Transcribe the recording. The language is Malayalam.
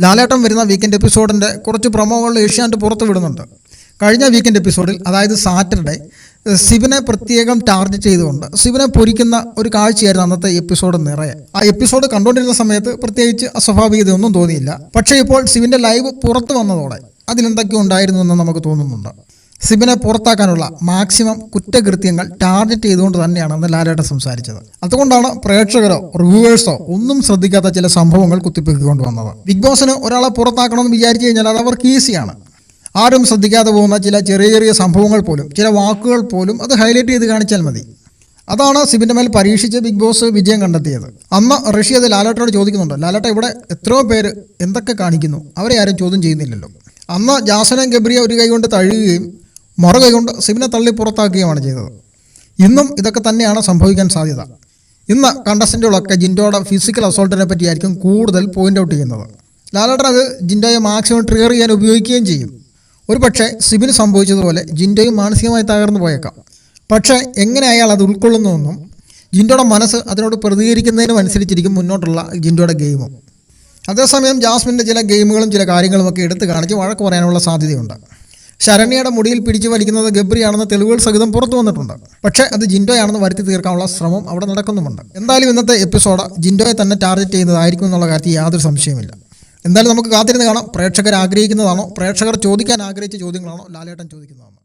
ലാലേട്ടം വരുന്ന വീക്കെൻഡ് എപ്പിസോഡിന്റെ കുറച്ച് പ്രൊമോകൾ ഏഷ്യാനെറ്റ് പുറത്ത് വിടുന്നുണ്ട് കഴിഞ്ഞ വീക്കെൻഡ് എപ്പിസോഡിൽ അതായത് സാറ്റർഡേ ശിവനെ പ്രത്യേകം ടാർഗറ്റ് ചെയ്തുകൊണ്ട് ശിവനെ പൊരിക്കുന്ന ഒരു കാഴ്ചയായിരുന്നു അന്നത്തെ എപ്പിസോഡ് നിറയെ. ആ എപ്പിസോഡ് കണ്ടുകൊണ്ടിരുന്ന സമയത്ത് പ്രത്യേകിച്ച് അസ്വാഭാവികതയൊന്നും തോന്നിയില്ല. പക്ഷേ ഇപ്പോൾ ശിവന്റെ ലൈവ് പുറത്ത് വന്നതോടെ അതിലെന്തൊക്കെ ഉണ്ടായിരുന്നു എന്ന് നമുക്ക് തോന്നുന്നുണ്ട്. സിബിനെ പുറത്താക്കാനുള്ള മാക്സിമം കുറ്റകൃത്യങ്ങൾ ടാർഗറ്റ് ചെയ്തുകൊണ്ട് തന്നെയാണ് അന്ന് ലാലേട്ട സംസാരിച്ചത്. അതുകൊണ്ടാണ് പ്രേക്ഷകരോ റിവ്യൂവേഴ്സോ ഒന്നും ശ്രദ്ധിക്കാത്ത ചില സംഭവങ്ങൾ കുത്തിപ്പിക്കൊണ്ട് വന്നത്. ബിഗ് ബോസിന് ഒരാളെ പുറത്താക്കണമെന്ന് വിചാരിച്ചു കഴിഞ്ഞാൽ അത് അവർക്ക് ഈസിയാണ്. ആരും ശ്രദ്ധിക്കാതെ പോകുന്ന ചില ചെറിയ ചെറിയ സംഭവങ്ങൾ പോലും ചില വാക്കുകൾ പോലും അത് ഹൈലൈറ്റ് ചെയ്ത് കാണിച്ചാൽ മതി. അതാണ് സിബിന്റെ മേൽ പരീക്ഷിച്ച് ബിഗ് ബോസ് വിജയം കണ്ടെത്തിയത്. അന്ന് ഋഷി അത് ലാലേട്ടനോട് ചോദിക്കുന്നുണ്ട് ലാലേട്ട ഇവിടെ എത്രയോ പേര് എന്തൊക്കെ കാണിക്കുന്നു? അവരെ ആരും ചോദ്യം ചെയ്യുന്നില്ലല്ലോ. അന്ന് ജാസനും ഗബ്രിയ ഒരു കൈ കൊണ്ട് തഴുകുകയും മറു കൈ കൊണ്ട് സിബിനെ തള്ളി പുറത്താക്കുകയുമാണ് ചെയ്തത്. ഇന്നും ഇതൊക്കെ തന്നെയാണ് സംഭവിക്കാൻ സാധ്യത. ഇന്ന് കണ്ടസ്റ്റന്റുകളൊക്കെ ജിൻഡോയുടെ ഫിസിക്കൽ അസോൾട്ടിനെ പറ്റിയായിരിക്കും കൂടുതൽ പോയിന്റ് ഔട്ട് ചെയ്യുന്നത്. ലാലേട്ടൻ അത് ജിൻഡോയെ മാക്സിമം ട്രിഗർ ചെയ്യാൻ ഉപയോഗിക്കുകയും ചെയ്യും. ഒരു പക്ഷേ സിബിന് സംഭവിച്ചതുപോലെ ജിൻഡോയും മാനസികമായി തകർന്നു പോയേക്കാം. പക്ഷേ എങ്ങനെ അയാൾ അത് ഉൾക്കൊള്ളുന്നുവെന്നും ജിൻഡോയുടെ മനസ്സ് അതിനോട് പ്രതികരിക്കുന്നതിനും അനുസരിച്ചിരിക്കും മുന്നോട്ടുള്ള ജിൻഡോയുടെ ഗെയിമും അതേസമയം ജാസ്മിന്റെ ചില ഗെയിമുകളും ചില കാര്യങ്ങളും ഒക്കെ എടുത്തു കാണിച്ച് വഴക്ക് പറയാനുള്ള സാധ്യതയുണ്ട്. ശരണ്യയുടെ മുടിയിൽ പിടിച്ചു വലിക്കുന്നത് ഗബ്രിയാണെന്ന തെളിവുകൾ സഹിതം പുറത്തു വന്നിട്ടുണ്ട്. പക്ഷേ അത് ജിൻഡോയാണെന്ന് വരുത്തി തീർക്കാനുള്ള ശ്രമം അവിടെ നടക്കുന്നുമുണ്ട്. എന്തായാലും ഇന്നത്തെ എപ്പിസോഡ് ജിൻഡോയെ തന്നെ ടാർഗറ്റ് ചെയ്യുന്നതായിരിക്കും എന്നുള്ള കാര്യത്തിൽ യാതൊരു സംശയമില്ല എന്തായാലും നമുക്ക് കാത്തിരുന്ന് കാണാം. പ്രേക്ഷകർ ആഗ്രഹിക്കുന്നതാണോ? പ്രേക്ഷകർ ചോദിക്കാൻ ആഗ്രഹിച്ച ചോദ്യങ്ങളാണോ? ലാലേട്ടൻ ചോദിക്കുന്നതാണോ?